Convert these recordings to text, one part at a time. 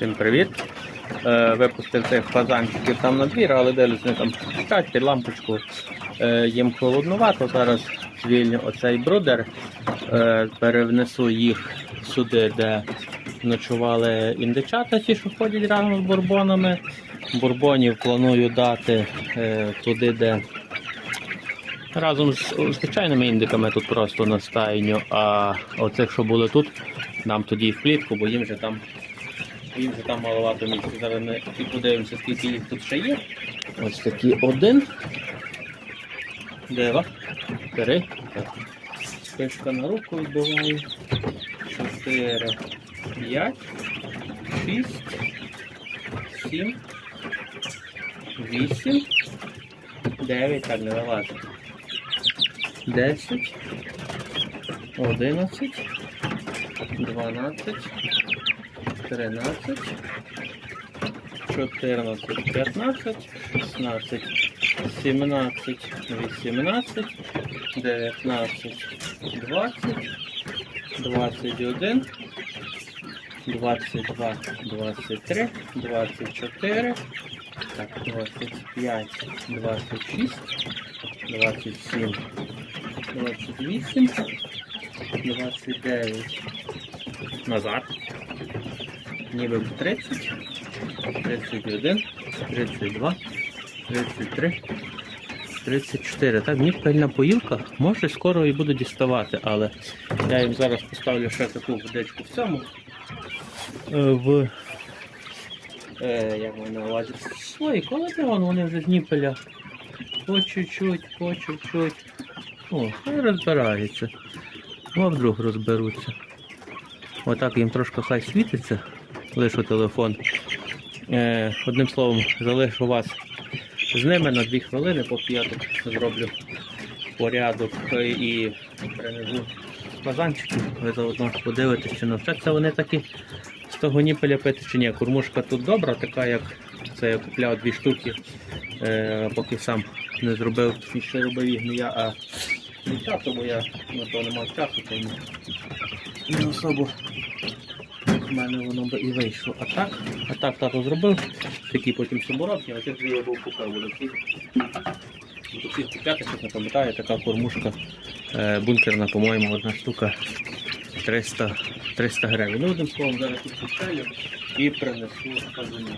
Всім привіт. Е, випустив цих фазанчиків там на двір, але дивлюсь, вони там чекають під лампочку. Е, їм холоднувато. Зараз звільню оцей брудер, е, перевнесу їх сюди, де ночували індичата, ті, що ходять рано з бурбонами. Бурбонів планую дати туди, де разом з звичайними індиками тут просто на стайню, а оцих, що були тут, дам тоді в клітку, бо їм же там їм же там маловато місця. Зараз ми і подивимося, скільки їх тут ще є. Ось такі один. Два. Три. Спишка на руку відбиваю. Чотири. П'ять. Шість. Сім. Вісім. Дев'ять. Так, не вилазить. Десять. Одинадцять. Дванадцять. 13, 14, 15, 16, 17, 18, 19, 20, 21, 22, 23, 24, так, 25, 26, 27, 28, 29, назад ніби в 30, 31, 32, 33, 34. Так, мені пильна поїлка, може скоро і буду діставати, але я їм зараз поставлю ще таку водичку в цьому. е, В е, як вони увазі, свої вон вони вже з ніпеля. По чуть-чуть, по чуть-чуть. О, розбираються. А вдруг розберуться. Отак їм трошки хай світиться лишу телефон. Е, одним словом, залишу вас з ними на дві хвилини, поки я тут зроблю порядок і принесу фазанчики. Ви заодно подивитесь, чи навчаться вони такі з того ніпеля пити чи ні. Кормушка тут добра, така як це я купляв дві штуки, е, поки сам не зробив, ще робив їх не я, а дівчата, бо я на то не мав часу, тому не особо в мене воно би і вийшло. А так, а так тато зробив, такі потім соборовки, а тих я був купив. Всіх купляти, щось не пам'ятаю, така кормушка е, бункерна, по-моєму, одна штука 300, 300 гривень. Ну, одним словом, зараз тут купелю і принесу казану.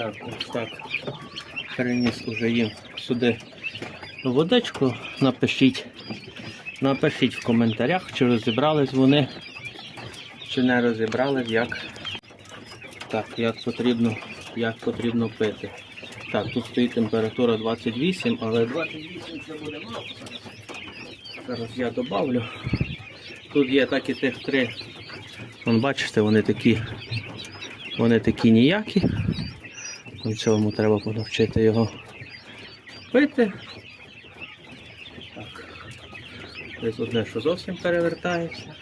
Так, ось так. Переніс уже їм сюди водичку. Напишіть, напишіть в коментарях, чи розібрались вони, чи не розібрались, як, так, як потрібно, як потрібно пити. Так, тут стоїть температура 28, але 28 це буде мало. Зараз я добавлю. Тут є так і тих три. Вон бачите, вони такі, вони такі ніякі. В цьому треба понавчити його пити. Так. Десь одне, що зовсім перевертається.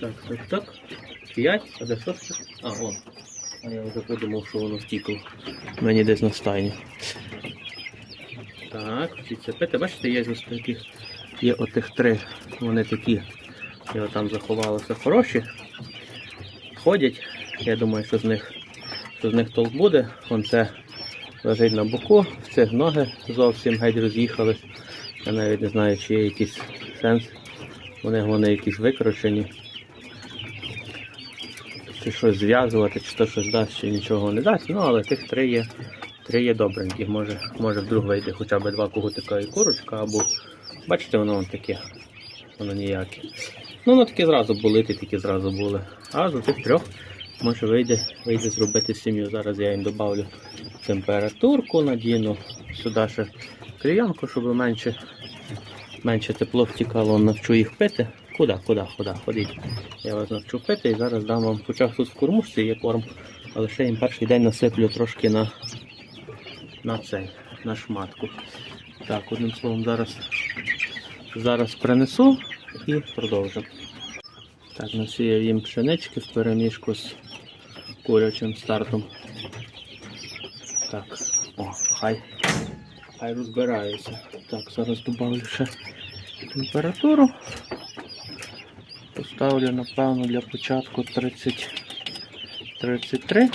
Так, так, так. П'ять, а де шосте? А, о. А я вже подумав, що воно втікло. Мені десь на стайні. Так, вчиться пити. Бачите, є ось такі. Є отих три. Вони такі. Його там заховалося хороші. Ходять. Я думаю, що з них, що з них толк буде. Вон це лежить на боку, в цих ноги зовсім геть роз'їхались. Я навіть не знаю, чи є якийсь сенс. Вони, вони якісь викручені. Чи щось зв'язувати, чи то щось дасть, чи нічого не дасть. Ну, але тих три є, три є добренькі. Може, може вдруг вийде хоча б два когутика і курочка, або бачите, воно вон таке. Воно ніяке. Ну, воно таке зразу були, ті такі зразу були. А з тих трьох може вийде, вийде зробити сім'ю. Зараз я їм додавлю температурку, надіну сюди ще клеянку, щоб менше, менше тепло втікало, навчу їх пити. Куди, куди, куди, ходіть. Я вас навчу пити і зараз дам вам, хоча тут в кормушці є корм, але ще їм перший день насиплю трошки на, на цей, на шматку. Так, одним словом, зараз, зараз принесу і продовжимо. Так, насіяв їм пшенички в переміжку з курячим стартом. Так, о, хай, хай розбираються. Так, зараз додавлю ще температуру. Поставлю, напевно, для початку 30, 33.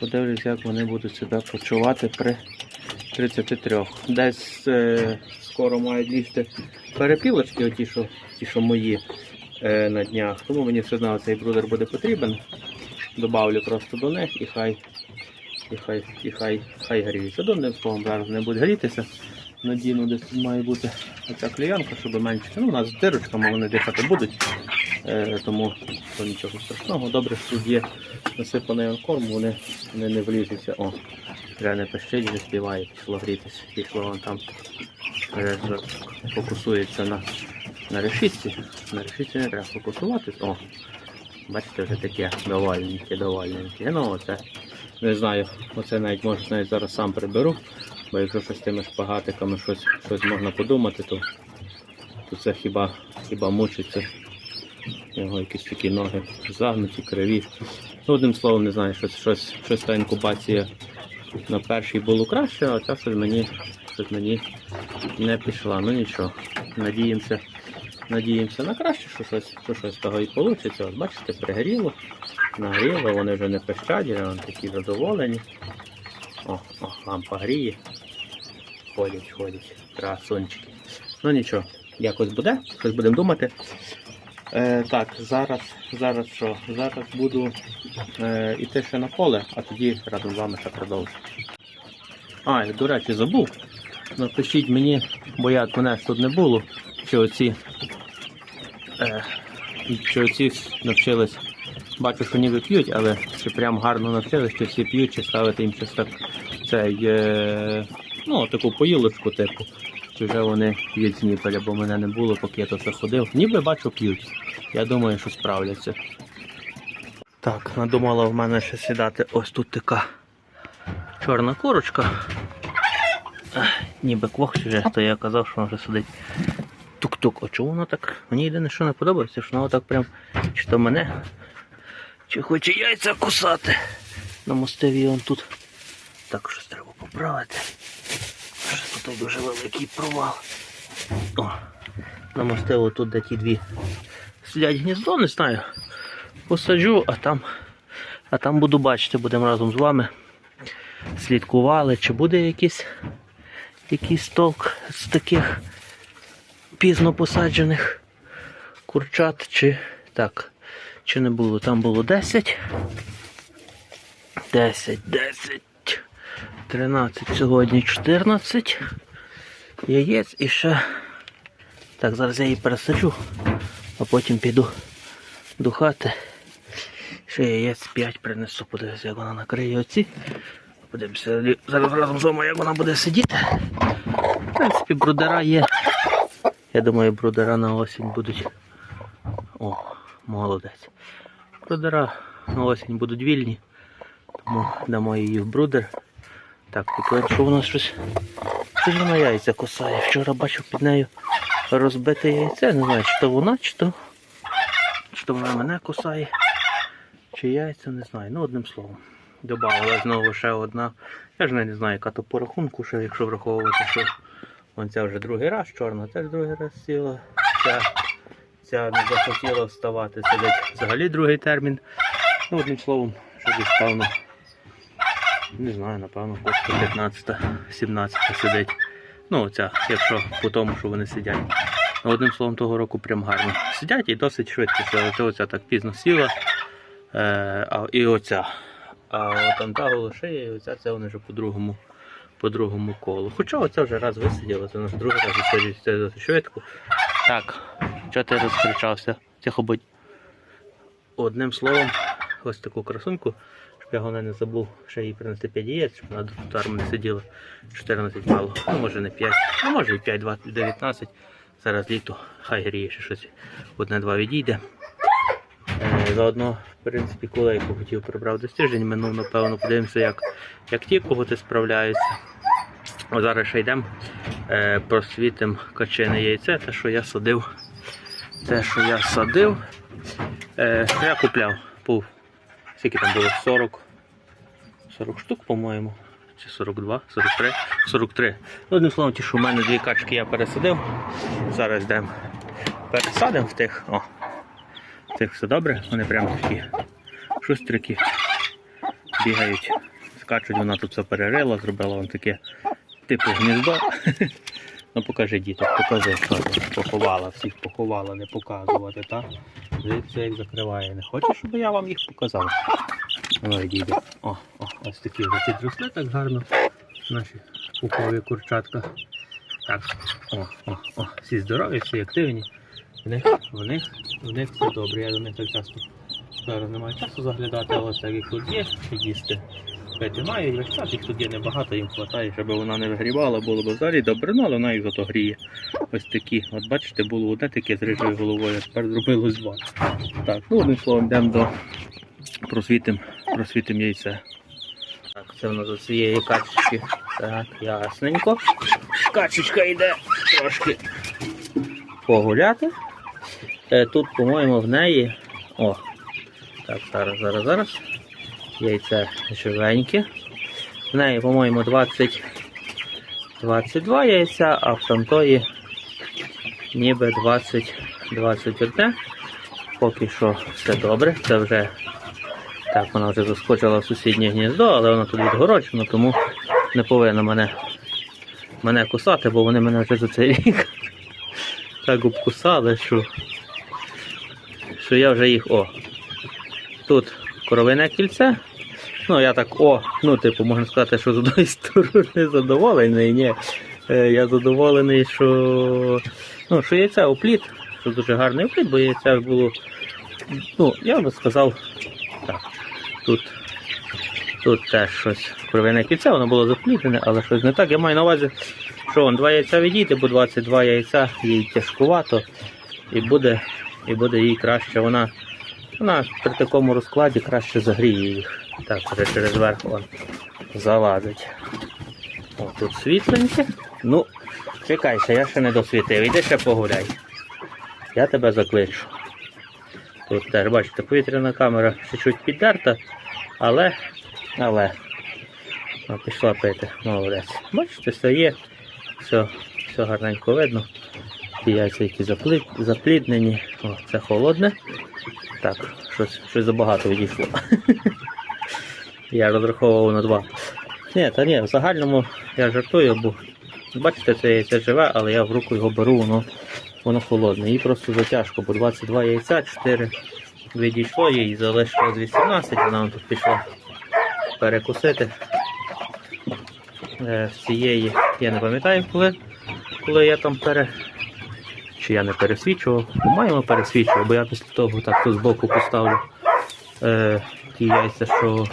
Подивлюсь, як вони будуть себе почувати при 33. Десь е, скоро мають лізти перепілочки, оті, що, ті, що мої е, на днях. Тому мені все одно цей брудер буде потрібен. Добавлю просто до них і хай, і хай, і хай, хай гріються. Одним словом, зараз не буде грітися. Надійно десь має бути оця клеянка, щоб менше. Ну, у нас з дирочками вони дихати будуть, е, тому то нічого страшного. Добре, що є насипаний корм, вони, вони не влізуться. О, вже не пищить, не співає, пішло грітися. Пішло вон там вже фокусується на, на решітці. На решітці не треба фокусуватись. О, бачите, вже таке довольненьке, довольненьке. Ну, оце, не знаю, оце навіть може навіть зараз сам приберу. Бо якщо щось з тими шпагатиками щось, щось можна подумати, то, то це хіба, хіба мучиться. Його якісь такі ноги загнуті, криві. Ну, одним словом, не знаю, щось, щось, щось та інкубація на першій було краще, а ця щось мені, щось мені не пішла. Ну нічого. Надіємося, надіємося на краще, що щось, що щось того і вийде. От бачите, пригріло, нагріло, вони вже не пищать, вони такі задоволені. О, о, лампа гріє. Ходять, ходять. Красунчики. Ну нічого, якось буде, щось будемо думати. Е, так, зараз, зараз що? Зараз буду е, іти ще на поле, а тоді разом з вами ще продовжу. А, і, до речі, забув. Напишіть мені, бо я мене тут не було, чи оці, е, чи оці навчились. Бачу, що ніби п'ють, але чи прям гарно навчились, чи всі п'ють, чи ставити їм щось так цей, е, ну, таку поїлочку типу. Вже вони п'ють з бо мене не було, поки я тут заходив. Ніби бачу п'ють. Я думаю, що справляться. Так, надумала в мене ще сідати ось тут така чорна курочка. Ніби квох вже, то я казав, що вже сидить. Тук-тук. А чому воно так? Мені єдине, що не подобається, що воно так прям чи то мене, чи хоче яйця кусати. Намостив її он тут. Так щось треба поправити. Тут дуже великий провал. О, намостив отут де ті дві сидять гніздо, не знаю. Посаджу, а там, а там буду бачити, будемо разом з вами. Слідкували, чи буде якийсь, якийсь толк з таких пізно посаджених курчат, чи так, чи не було. Там було 10. 10, 10, 13, сьогодні 14 яєць і ще. Так, зараз я її пересаджу, а потім піду до хати. Ще яєць 5 принесу, подивися, як вона накриє оці. Подивимося зараз разом з вами, як вона буде сидіти. В принципі, брудера є. Я думаю, брудера на осінь будуть. О, молодець. Брудера на осінь будуть вільні. Тому дамо її в брудер. Так, тут що нас щось. Щось вона яйця кусає. Вчора бачив під нею розбите яйце. Не знаю, чи то вона, чи то. Чи то вона мене кусає. Чи яйця, не знаю. Ну, одним словом. Добавила знову ще одна. Я ж не знаю, яка то по рахунку, ще, якщо враховувати, що вон ця вже другий раз чорна, теж другий раз сіла. Ця, ця не захотіла вставати, сидить взагалі другий термін. Ну, одним словом, що десь певно. Не знаю, напевно, кошка 15, 17 сидить. Ну, оця, якщо по тому, що вони сидять. Одним словом, того року прям гарно. Сидять і досить швидко. Це оця так пізно сіла. Е, а, і оця. А там та голошея, і оця це вони вже по другому, по другому колу. Хоча оця вже раз висиділа, у нас другий раз висидить, це досить швидко. Так, чого ти розкричався? Тихо будь. Одним словом, ось таку красуньку, щоб я головне не забув ще їй принести 5 яєць, щоб вона до не сиділа 14 мало. Ну може не 5, ну може і 5, 20, 19. Зараз літо, хай гріє ще щось. Одне-два відійде. Е, Заодно, в принципі, кулейку хотів прибрав до стижень, минув, напевно, подивимося, як, як ті коготи справляються. А зараз ще йдемо, е, просвітимо качине яйце, те, що я садив. Те, що я садив, е, я купляв. Був. Скільки там було? 40. 40 штук, по-моєму. Чи 42, 43, 43. Ну, одним словом, ті, що в мене дві качки я пересадив. Зараз йдемо. Пересадимо в тих. О, в тих все добре. Вони прям такі шустрики бігають, скачуть, вона тут все перерила, зробила вон таке типу гніздо. Ну покажи діток, покажи, що поховала, всіх поховала, не показувати, так? Дивіться, як закриває. Не хочеш, щоб я вам їх показав? Давай, дійде. О, о, ось такі вже підросли так гарно. Наші пухові курчатка. Так, о, о, о, всі здорові, всі активні. В них, в них, в них все добре. Я до них так часто зараз немає часу заглядати, але так їх тут є, їсти. Пити маю, і весь час їх тут є небагато, їм вистачає, щоб вона не вигрівала, було б взагалі добре, ну але вона їх зато гріє. Ось такі. От бачите, було одне таке з рижою головою, а тепер зробилось два. Так, ну одним словом, йдемо до просвітим, просвітим яйце. Так, це в нас з цієї качечки. Так, ясненько. Качечка йде трошки погуляти. Е, Тут, по-моєму, в неї. О, так, зараз, зараз, зараз. Яйце живеньке. В неї, по-моєму, 20, 22 яйця, а в тамтої ніби 20, 21. Поки що все добре. Це вже так, вона вже заскочила в сусіднє гніздо, але вона тут відгороджена, тому не повинна мене, мене кусати, бо вони мене вже за цей рік так обкусали, що, що я вже їх о. Тут коровине кільце. Ну, я так о, ну, типу, можна сказати, що з одної сторони задоволений. Ні. Е, Я задоволений, що, ну, що яйце опліт, що дуже гарний опліт, бо яйце було, ну, я би сказав, так, тут, тут теж щось кров'яне кільце, воно було заплітене, але щось не так. Я маю на увазі, що вон, два яйця відійти, бо 22 яйця їй тяжкувато, і буде, і буде їй краще. Вона, вона при такому розкладі краще загріє їх. Так, вже через верх он залазить. О, тут світленьке. Ну, чекайся, я ще не досвітив. Іди ще погуляй. Я тебе закличу. Тут теж, бачите, повітряна камера ще чуть піддерта, але, але. О, пішла пити, молодець. Бачите, все є, все, все гарненько видно. Ті яйця, які запліднені. О, це холодне. Так, щось, щось забагато відійшло. Я розраховував на два. Ні, та ні, в загальному я жартую, бо бачите, це яйце живе, але я в руку його беру, воно, воно холодне. Їй просто затяжко, бо 22 яйця, 4 відійшло, їй залишилось 18, вона тут пішла перекусити. Е, з цієї, я не пам'ятаю, коли, коли я там пере. Чи я не пересвічував? По-моєму, пересвічував, бо я після того так тут збоку поставлю е, ті яйця, що.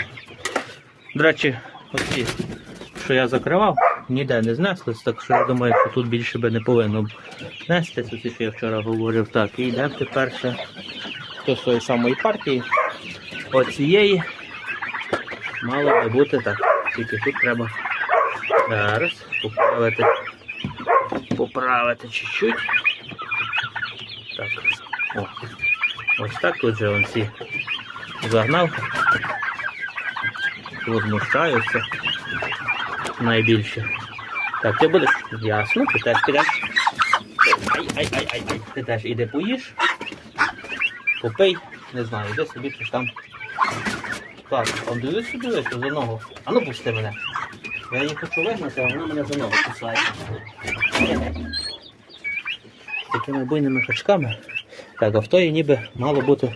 До речі, оці, що я закривав, ніде не знеслись, так що я думаю, що тут більше би не повинно нестися, це що я вчора говорив. Так, і йдемо тепер ще до тої самої партії. Оцієї мало би бути так. Тільки тут треба зараз поправити. Поправити чуть-чуть. Так. О. Ось так тут же он всі загнав. Возмущаються найбільше. Так, ти будеш ясно, ти теж підеш. Ай, ай, ай, ай, ай. Ти теж іди поїж. Попий, не знаю, де собі щось там. Так, он дивись сюди, дивись, за ногу. А ну пусти мене. Я її хочу вигнати, а вона мене за ногу кусає. З такими буйними хачками. Так, а в тої ніби мало бути,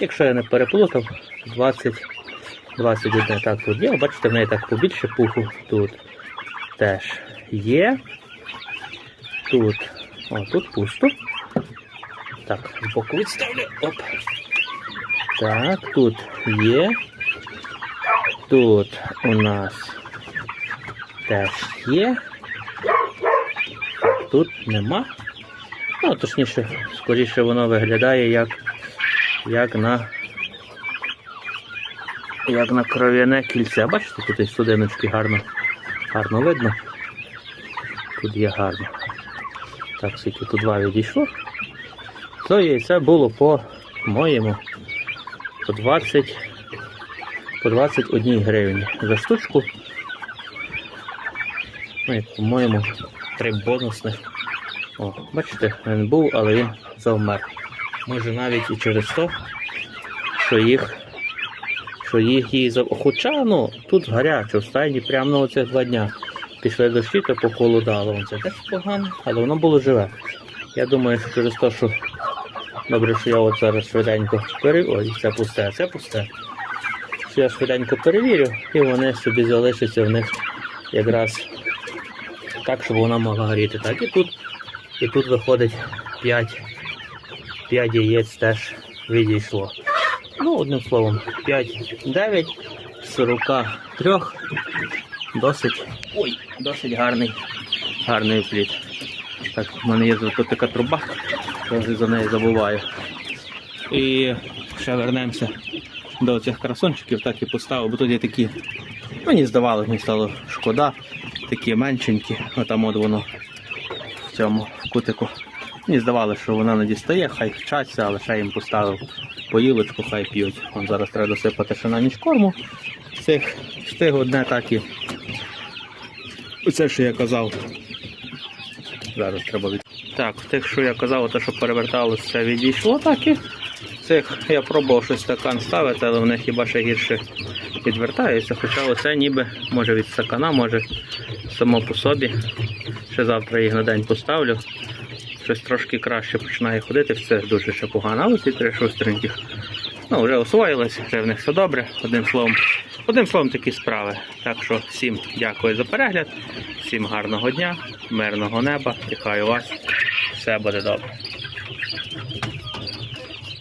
якщо я не переплутав, 20, 21 так тут є. Бачите, в неї так побільше пуху тут теж є. Тут. О, тут пусто. Так, збоку відставлю. Оп. Так, тут є. Тут у нас теж є. Тут нема. Ну, точніше, скоріше воно виглядає як, як на як на кров'яне кільце. Бачите, тут і судиночки гарно, гарно видно. Тут є гарно. Так, скільки тут два відійшло. То яйце було по моєму по 20 по 21 гривні за штучку. Ну і, по-моєму, три бонусних. О, бачите, він був, але він завмер. Може навіть і через то, що їх, що їх її зав... Хоча ну, тут гарячо, в стайні прямо на оцих два дня. Пішли дощі, то похолодало. Це теж погано, але воно було живе. Я думаю, що через те, що добре, що я от зараз швиденько перевірю. Ой, це пусте, це пусте. Що я швиденько перевірю, і вони собі залишаться в них якраз так, щоб вона могла горіти. Так, і тут і тут виходить 5, 5 яєць теж відійшло. Ну, одним словом, 5, 9, 43. Досить, ой, досить гарний, гарний плід. Так, в мене є тут така труба, я вже за неї забуваю. І ще вернемося до цих красончиків, так і поставив, бо тут є такі, мені здавалося, мені стало шкода, такі меншенькі, отам от воно в цьому кутику. Мені здавалося, що вона не дістає, хай вчаться, але ще їм поставив поїлочку, хай п'ють. Вон зараз треба досипати ще на ніч корму. Цих встиг одне так і. Оце, що я казав. Зараз треба від. Так, тих, що я казав, те, що переверталося, це відійшло так і. Цих я пробував щось стакан ставити, але вони хіба ще гірше відвертаються. Хоча оце ніби може від стакана, може само по собі. Ще завтра їх на день поставлю. Щось трошки краще починає ходити, все дуже ще погано. Але ці три шустреньких ну, вже освоїлися, вже в них все добре. Одним словом, одним словом такі справи. Так що всім дякую за перегляд, всім гарного дня, мирного неба. тікаю вас. Все буде добре.